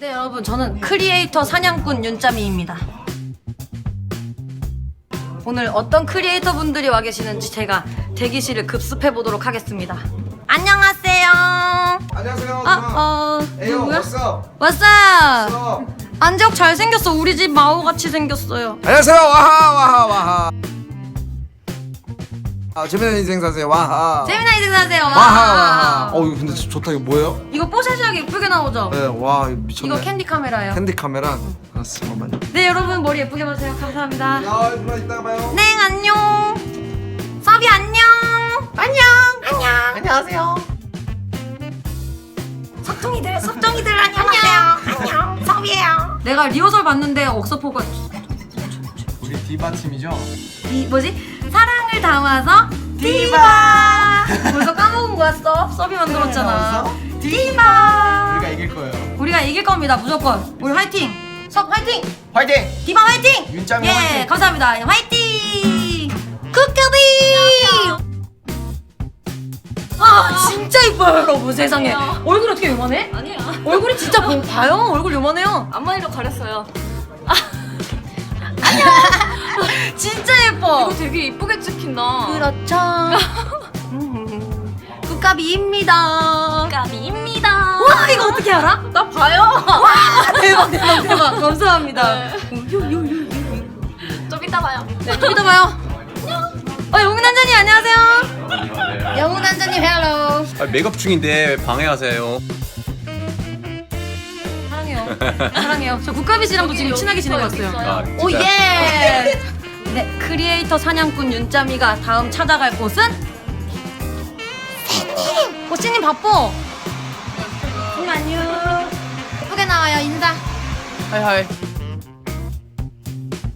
네 여러분 저는 크리에이터 사냥꾼 윤짜미입니다. 오늘 어떤 크리에이터 분들이 와 계시는지 제가 대기실을 급습해 보도록 하겠습니다. 안녕하세요. 안녕하세요. 아, 어, 에요, 누구야? 왔어. 왔어. 왔어. 안재혁 잘생겼어. 우리 집 마오 같이 생겼어요. 안녕하세요. 와하 와하 와하. 아 재미난 인생 사세요. 와하. 재미난 인생 사세요. 와. 와하 와하. 어 이거 근데 진짜 좋다. 이거 뭐예요? 이거 뽀샤시하게 예쁘게 나오죠? 네, 와 이거 미쳤네. 이거 캔디 카메라예요. 핸디 카메라. 아 잠깐만요. 네 여러분 머리 예쁘게 봐주세요. 감사합니다. 아 누나 이따가 봐요. 네 안녕. 서비 안녕. 안녕. 안녕. 안녕하세요. 섭정이들 섭정이들 안녕하세요. 안녕. 서비예요. 내가 리허설 봤는데 억서포가 우리 팀이죠? 이 뭐지? 사랑을 담아서 디바. 벌써 까먹은 거야 섭. 서비 만들었잖아. 디바. 우리가 이길 거예요. 우리가 이길 겁니다 무조건. 우리 화이팅. 섭 화이팅. 화이팅! 디바 화이팅! 윤짱이 예, 화이팅! 감사합니다. 화이팅! 쿠카비! 아, 진짜 이뻐요, 여러분, 세상에. 얼굴 어떻게 요만해? 아니야. 얼굴이 진짜 보, 봐요. 얼굴 요만해요. 앞머리로 가렸어요. 진짜 예뻐. 이거 되게 이쁘게 찍힌다. 그렇죠. 음, 쿠카비입니다. 까비입니다. 와, 이거 어떻게 알아? 나 봐요. 와, 대박, 대박, 대박. 감사합니다. 네. 요, 요, 요, 요. 좀 이따 봐요. 네, 좀 이따 봐요. 어, 영훈 한자님 안녕하세요. 영훈 한자님 헬로. 아, 메이크업 중인데 방해하세요. 사랑해요. 사랑해요. 저 국가비 씨랑도 지금 친하게 지내고 여기 왔어요. 있어요. 아, 진짜? 오 예. 네, 크리에이터 사냥꾼 윤짜미가 다음 찾아갈 곳은 호치님 바빠. 님 안녕. 예쁘게 나와요 인사. 하이하이.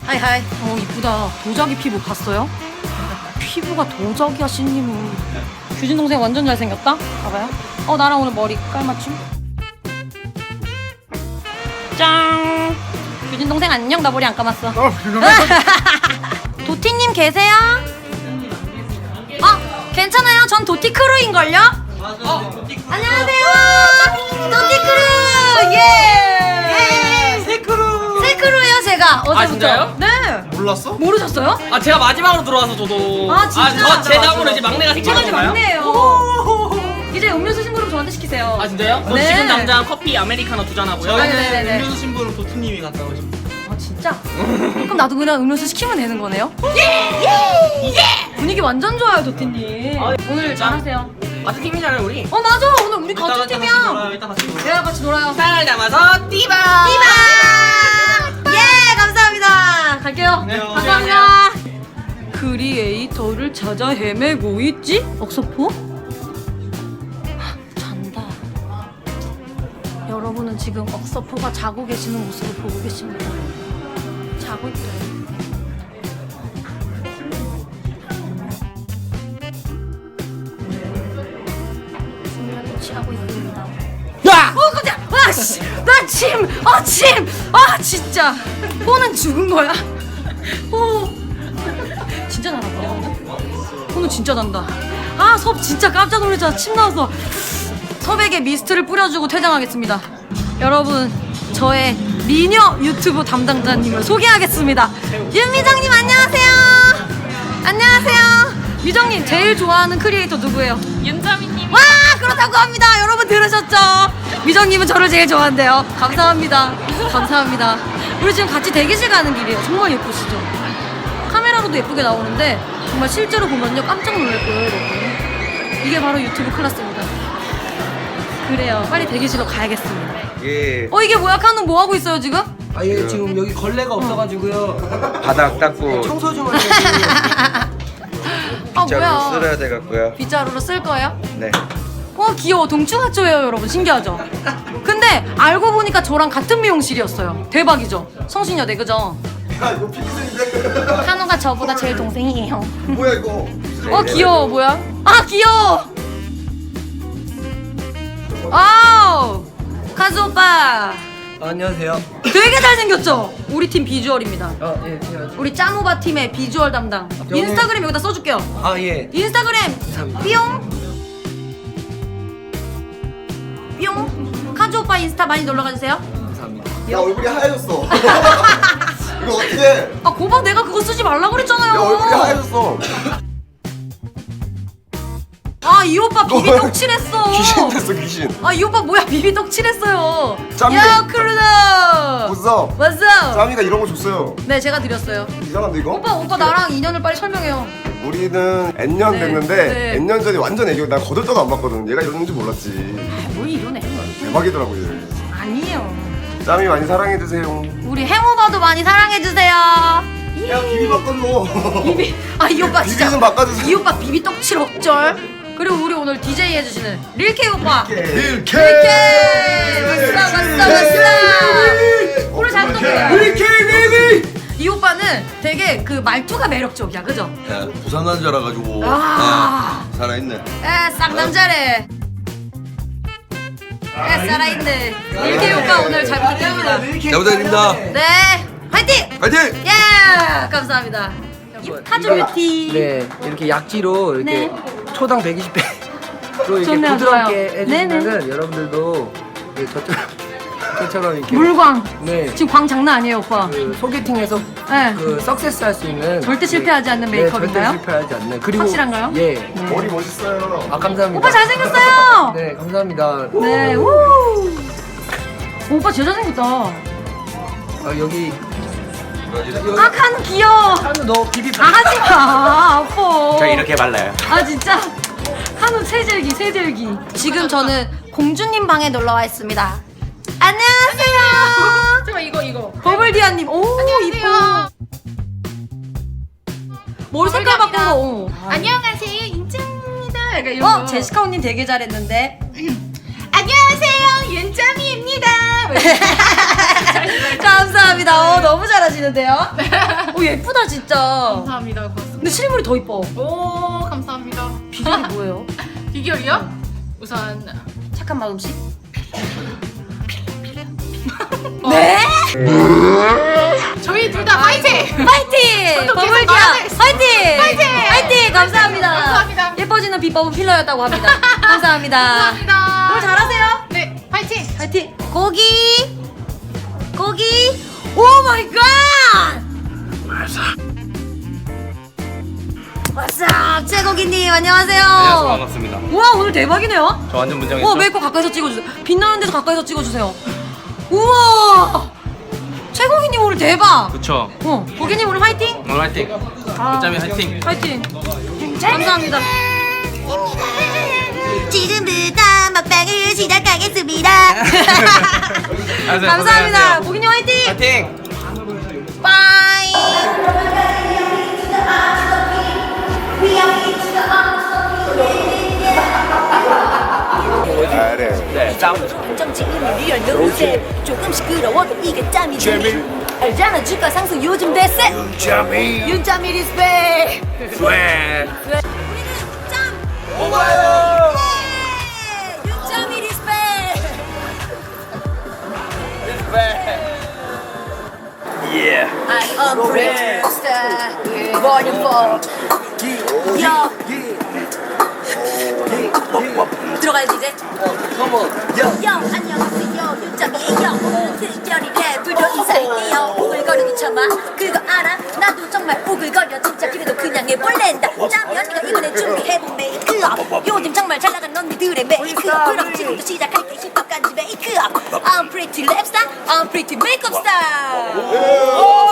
하이하이. 어 이쁘다. 도자기 피부 봤어요? 피부가 도자기야 신님은. 규진 동생 완전 잘생겼다. 봐봐요. 어 나랑 오늘 머리 깔맞춤. 짠. 규진 동생 안녕. 나 머리 안 감았어. 어 도티님 계세요? 어 괜찮아요. 전 도티 크루인 걸요. 안녕하세요. 도티 크루. 예. 세크루. 새 크루예요 제가 어제부터. 진짜요? 네. 몰랐어? 모르셨어요? 아 제가 마지막으로 들어와서 저도 아, 진짜? 저제 다음으로 이제 막내가 제가 이제? 막내예요. 이제 음료수 저 한테 시키세요. 아 진짜요? 그럼 네. 지금 당장 커피 아메리카노 두 잔 하고요. 아, 네네네. 음료수 신부름 도트님이 갔다 오십니다. 아 진짜? 그럼 나도 그냥 음료수 시키면 되는 거네요? 예! 분위기 완전 좋아요 도티님. 오늘 잘하세요. 같은 팀이잖아요 우리. 어 맞아 오늘 우리 같은 이따 팀이야. 같이 놀아요. 이따 같이 놀아요. 내가 같이 놀아요. 사랑을 담아서 띠바. 띠바! 예, 감사합니다. 갈게요. 네, 감사합니다. 크리에이터를 찾아 헤매고 있지? 억서포? 여러분은 지금 억서포가 자고 계시는 모습을 보고 계십니다. 자고 있어요. 있습니다. 야! 어! 아, 씨! 나 침! 아, 침! 아, 진짜! 호는 죽은 거야? 호. 진짜 나란다. 호는 진짜 난다. 아, 섭 진짜 깜짝 놀랐잖아. 침 나와서. 섭에게 미스트를 뿌려주고 퇴장하겠습니다. 여러분, 저의 미녀 유튜브 담당자님을 소개하겠습니다. 윤미정님, 안녕하세요! 안녕하세요! 미정님, 제일 좋아하는 크리에이터 누구예요? 윤자미님. 와 그렇다고 합니다. 여러분 들으셨죠? 미정님은 저를 제일 좋아한대요. 감사합니다. 감사합니다. 우리 지금 같이 대기실 가는 길이에요. 정말 예쁘시죠? 카메라로도 예쁘게 나오는데 정말 실제로 보면요 깜짝 놀랄 거예요 여러분. 이게 바로 유튜브 클래스입니다. 그래요. 빨리 대기실로 가야겠습니다 예. 어 이게 뭐야 카는 뭐 하고 있어요 지금 아, 예, 지금 여기 걸레가 없어가지고요. 바닥 닦고 청소 좀 하려고. 아 자로 뭐야 쓸어야 돼 갖고요. 빗자루로 쓸 거예요? 네. 어 귀여워 동충하초예요 여러분 신기하죠? 근데 알고 보니까 저랑 같은 미용실이었어요 대박이죠? 성신여대 그죠? 야 이거 핑크색인데? 한우가 저보다 제일 동생이에요 뭐야 이거? 어 귀여워 뭐야? 아 귀여워 아우 카즈 오빠 안녕하세요. 되게 잘생겼죠? 우리 팀 비주얼입니다 아, 예, 제가. 우리 짱오바 팀의 비주얼 담당 저는- 인스타그램 여기다 써줄게요 아, 예. 인스타그램 감사합니다. 뿅 뿅 카즈 오빠 인스타 많이 놀러 가주세요 야 얼굴이 하얘졌어. 이거 어떻게? 아 고박 내가 그거 쓰지 말라고 그랬잖아요 야 얼굴이 하얘졌어. 아 이 오빠 비비 떡칠했어 귀신 됐어 귀신. 아 이 오빠 뭐야 비비 떡칠했어요 짬내. 야 크루너 웃어. 왔어 쌈이가 이런 거 줬어요. 네 제가 드렸어요 이상한데 이거? 오빠 오빠 나랑 인연을 빨리 설명해요 우리는 N년 네, 됐는데 네. N년 전에 완전 애교 난 거들떠도 안 봤거든. 얘가 이러는 줄 몰랐지. 뭘 이러네 대박이더라고 얘. 아니에요 쌈이 많이 사랑해 주세요. 우리 행오버도 많이 사랑해 주세요 야 비비 바꿔줘. 비비 아 이 오빠 비비 진짜 좀 바꿔주세요. 이 오빠 비비 떡칠 억절 그리고 우리 오늘 DJ 해주시는 릴케 오빠 릴케. 릴케 왔어 왔어 왔어 오늘 잘 부탁드려요 릴케 베이비. 이 오빠는 되게 그 말투가 매력적이야 그죠? 야, 부산 남자라 가지고 아. 네, 살아있네. 에 쌍남자래 에 살아있네 릴케 오빠 오늘 잘 부탁드립니다 잘 부탁드립니다. 네 화이팅! 파이팅! 예 감사합니다 타조 뷰티 네, 이렇게 약지로 이렇게 네. 초당 120배. 로 이렇게 좋네요. 부드럽게 해주시면은 네네. 여러분들도 이게 저처럼 저처럼 이렇게 물광 네. 지금 광 장난 아니에요 오빠 그 소개팅에서 네. 그 석세스 할 수 있는 절대 실패하지 않는 네, 메이크업인가요? 절대 실패하지 않는 그리고 확실한가요? 예. 머리 멋있어요. 아 감사합니다. 오빠 잘생겼어요 네, 감사합니다. 네 우. 오빠 진짜 잘생겼다 아, 여기 아칸 귀여워. 한우 너 비비 아 하지마. 아파. 저 이렇게 발라요. 아 진짜? 한우 세절기 세절기. 지금 저는 공주님 방에 놀러 와 있습니다. 안녕하세요. 잠깐 이거 이거. 버블디아님. 오 이뻐. 머리 색깔 바꾼 거? 어. 안녕하세요. 인정입니다. 약간 이런 어 거. 제시카 언니 되게 잘했는데. 안녕하세요. 윤정이입니다. 감사합니다 어 너무 잘하시는데요 어 예쁘다 진짜 감사합니다. 고맙습니다. 근데 실물이 더 이뻐 오 감사합니다. 비결이 뭐예요? 비결이요? 우선 착한 마음씨 네? 저희 둘 다 화이팅! 파이팅! 또 계속 버블디아 말하네. 파이팅! 파이팅! 파이팅! 감사합니다. 감사합니다. 예뻐지는 비법은 필러였다고 합니다. 감사합니다. 감사합니다. 네 화이팅! 고기! 고기! 오 마이 갓! 왓썹 최고기님 안녕하세요. 안녕하세요. 반갑습니다. 우와 오늘 대박이네요. 저 완전 문정했죠? 어 메이크업 가까이서 찍어주세요. 빛나는 데서 가까이서 찍어주세요. 우와 최고기님 오늘 대박. 그쵸. 어 고기님 오늘 화이팅. 오늘 화이팅. 문정이 화이팅. 파이팅. 감사합니다. 지금부터 먹방을 시작하겠습니다. 감사합니다. 고기님 화이팅. 화이팅! 빠이. 잘해. 정치인은 리얼 노세 조금 시끄러워도 이게 짬이 재미 알잖아 주가 상승 요즘 대세 윤짜미 윤짜미 리스펙 우리는 짬 오바요 I'm a great star 4 Yo 들어가야지 이제. 요 안녕하세요. 윤정이에요. 특별히 랩으로 인사할게요. 오글거려도 참아. 그거 알아? 나도 정말 오글거려. 진짜 그래도 그냥 해볼랜다. 짬이 언니가 이번에 준비해본 메이크업. 요즘 정말 잘 나간 언니들의 메이크업. 그럼 지금부터 시작할게. 힙합까지 메이크업. I'm pretty rap star. I'm pretty makeup star